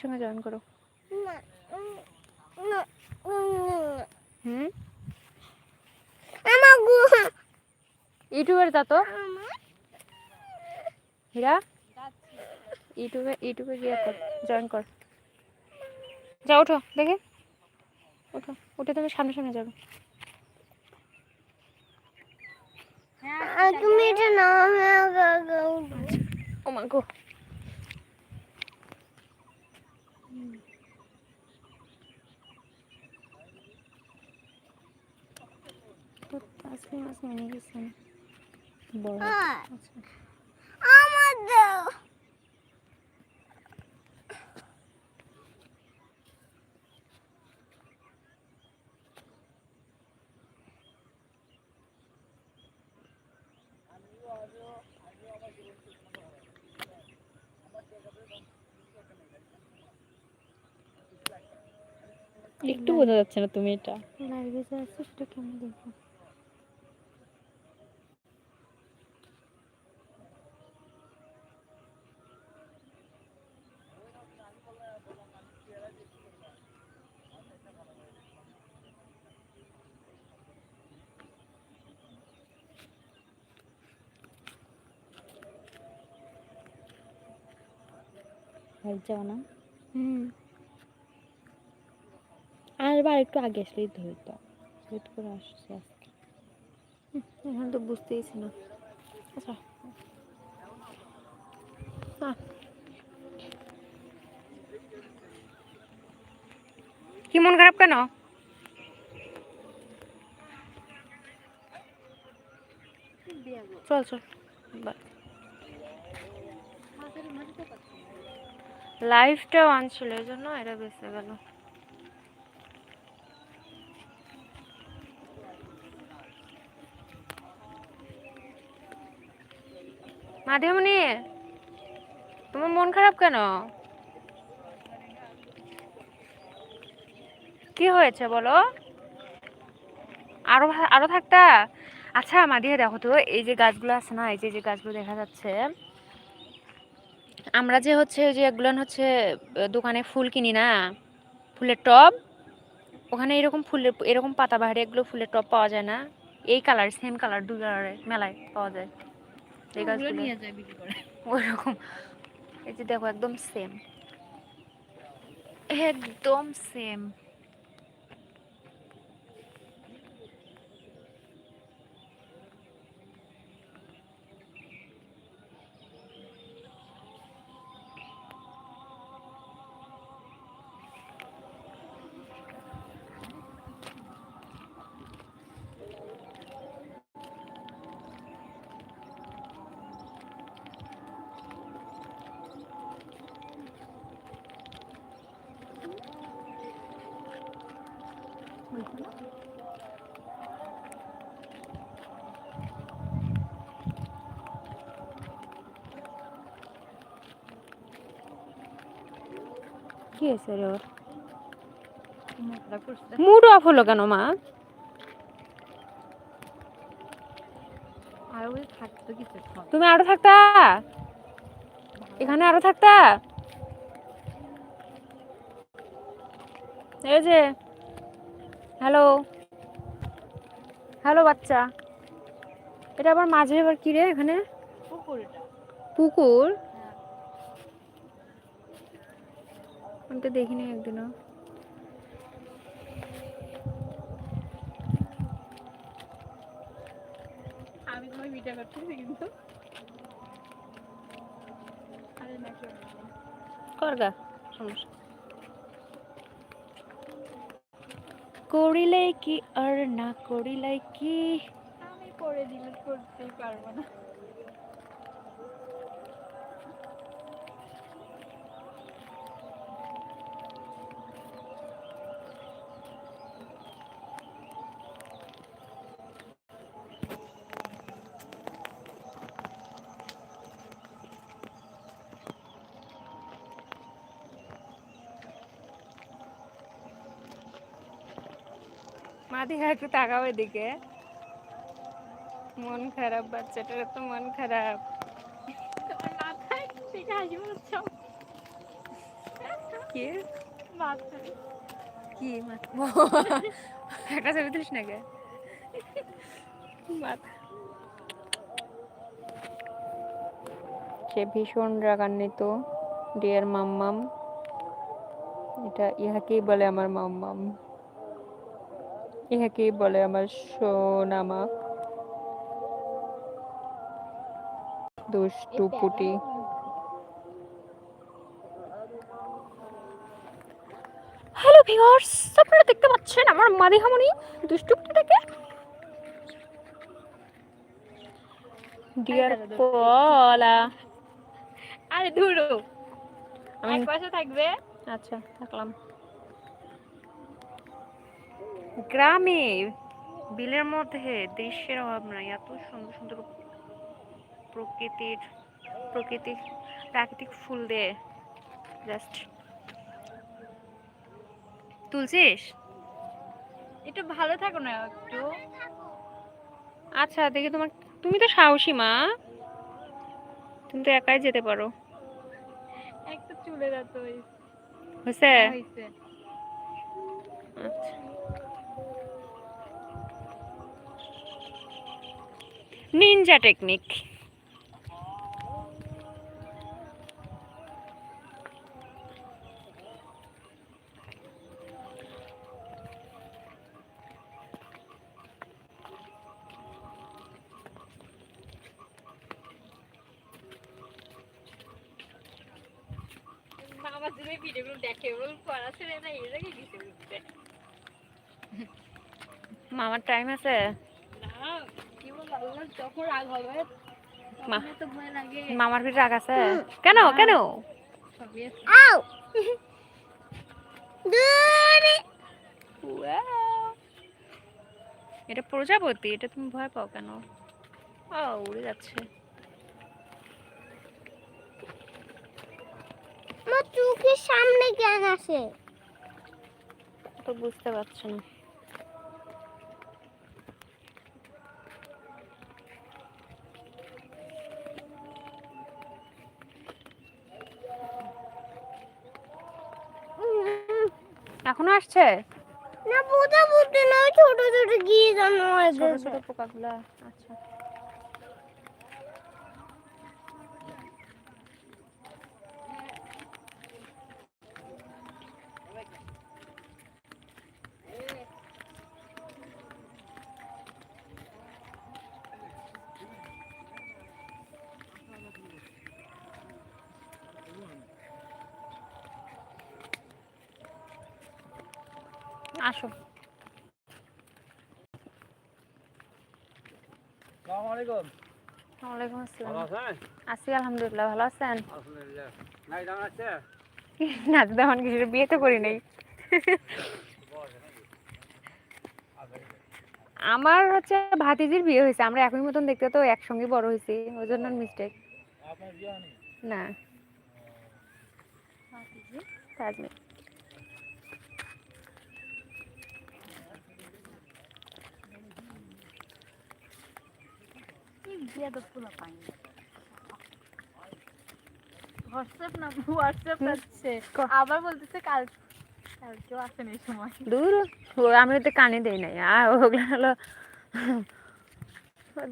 সঙ্গে জয়েন করো। হুম ইউটিউবের যা তো হীরা ইউটিউবে ইউটিউবে গিয়ে কর জয়েন কর। যা ওঠো দেখে। ওঠো উঠে তুমি সামনে সামনে যাবে। তুমি এটা নাও ও মা গো। আজকে মাছ নিয়ে গেছেন বড় আচ্ছা। আমার দাও একটু বোঝা যাচ্ছে না তুমি এটা। লাইভে যে আছে সেটা কেমন দেখব? যাও না। হুম। আর বার একটু আগে আসলেই তো হইতো। লেট করে আসছে আজকে। এখন তো বুঝতেইছি না আচ্ছা। কি মন খারাপ কেন? চল চল। লাইফটা অন ছিল এই জন্য এটা বেঁচে গেল। মাধবমণি তোমার মন খারাপ কেন? কি হয়েছে বলো? আরও আরও থাকতা? আচ্ছা মাদিয়া দেখো তো, এই যে গাছগুলো আছে না, এই যে যে গাছগুলো দেখা যাচ্ছে আমরা যে হচ্ছে যে এগুলো হচ্ছে দোকানে ফুল কিনি না ফুলের টব ওখানে এরকম ফুলের এরকম পাতা বাহারে এগুলো ফুলের টব পাওয়া যায় না। এই কালার সেম কালার দুই কালারের মেলায় পাওয়া যায়। এই গাছগুলো নিয়ে যায় ওইরকম এই যে দেখো একদম সেম একদম সেম কি হয়েছে রে ওর? মুড অফ হলো কেন মা? তুমি আরও থাকতা? এখানে আরও থাকতা? এই যে হ্যালো হ্যালো বাচ্চা। এটা আবার মাঝে আবার কি রে এখানে? পুকুর পুকুর? আমি তো দেখিনি একদিনও। আমি তোমার ভিডিও করতেছি কিন্তু। আরে না কেউ নেই। করগা সমস্যা। করিলে কি আর না করিলে কি? আমি করে ডিলিট করতেই পারব না। মা দিঘা একটু তাকাও এদিকে মন খারাপ বাচ্চাটার তো মন খারাপ। কি? কি একটা ছবি তুলিস নাকি? মাথা। সে ভীষণ রাগান্বিত ডিয়ার মাম্মাম এটা ইহাকেই বলে আমার মাম্মাম। ইহাকেই বলে আমার সোনামা। দুষ্টু পুটি। হ্যালো ভিউয়ার্স আপনারা দেখতে পাচ্ছেন আমার মাদি হামনি দুষ্টু পুটিটাকে ডিয়ার পলা আরে ধুরো। আমি পাশে থাকবে। আচ্ছা থাকলাম। গ্রামে বিলের মধ্যে দৃশ্যের অভাব নাই। এত সুন্দর সুন্দর প্রকৃতির প্রকৃতিক প্রাকৃতিক ফুল দিয়ে জাস্ট তুলছিস? একটু ভালো থাকো না একটু। আচ্ছা দেখি তোমার তুমি তো সাহসী মা। তুমি তো একাই যেতে পারো। একটা চুলে যাত হয়েছে? হয়েছে। আচ্ছা। নিনজা টেকনিক ভিডিওগুলো দেখে ছেড়ে না গেছে মামার টাইম আছে? মামার ভিতরে রাগ আছে? কেন কেন? এটা প্রজাপতি এটা তুমি ভয় পাও কেন? ও উড়ে যাচ্ছে। আমার চোখের সামনে কেন আসে। তো বুঝতে পারছ না। এখনও আসছে? না বুঝা বুঝতে না ছোট ছোট গিয়ে জানো ছোট ছোট পোকাগুলা আচ্ছা আসো। ওয়ালাইকুম আসসালাম। আছি আলহামদুলিল্লাহ ভালো আছেন? আলহামদুলিল্লাহ। নাই দাম আছে? নাচ দেওয়ান কিছু বিয়ে তো করি নাই। আমার হচ্ছে ভাতিজির বিয়ে হয়েছে আমরা একই মতন দেখতে তো একসঙ্গে বড় হয়েছি ওই জন্য মিস্টেক না। পাই হোয়াটসঅ্যাপ না হোয়াটসঅ্যাপ আছে। আবার বলতেছে কাল কালকেও আসেন এই সময়। দূর। ও আমি তো কানে দেই নাই। আর ওগুলো হলো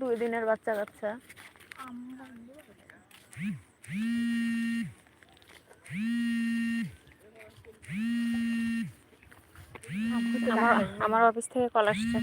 দুই দিনের বাচ্চা আমার আমার অফিস থেকে কল আসছে।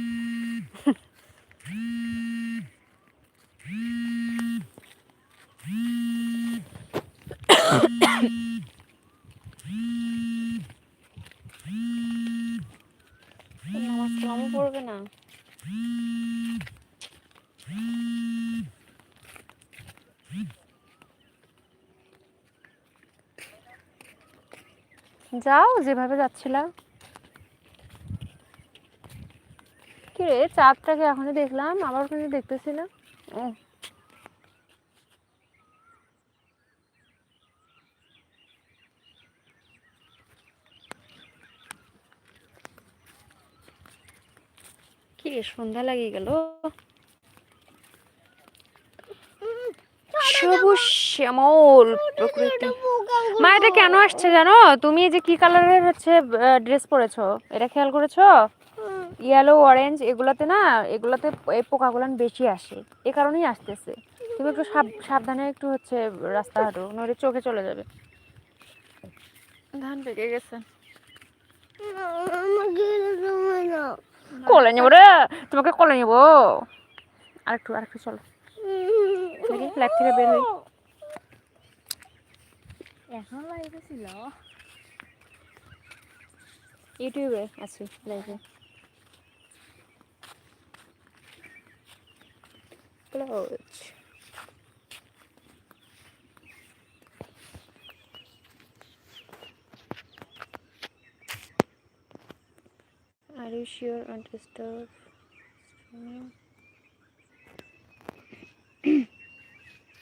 যাও যেভাবে যাচ্ছিলাম। কি রে চাঁদটাকে এখনই দেখলাম আবার কিন্তু দেখতেছি না। ও কি সন্ধ্যা লাগিয়ে গেল। সবুজ শ্যামল প্রকৃতি। মা এটা কেন আসছে জানো? তুমি এই যে কি কালারের হচ্ছে ড্রেস পরেছো? এটা খেয়াল করেছ? ইয়েলো অরেঞ্জ এগুলাতে না এগুলাতে এই পোকাগুলান বেশি আসে। এ কারণেই আসতেছে। তুমি একটু সাব- সাবধানে একটু হচ্ছে রাস্তা হাঁটো নইলে চোখে চলে যাবে। ধান পেকে গেছে। কোলে নেব রে তোমাকে কোলে নেব। আরেকটু আরেকটু চলো। দেখি ল্যাব থেকে বের হই। এখন লাইভে ছিল। ইউটিউবে আছি লাইভে close Are you sure on to stop streaming?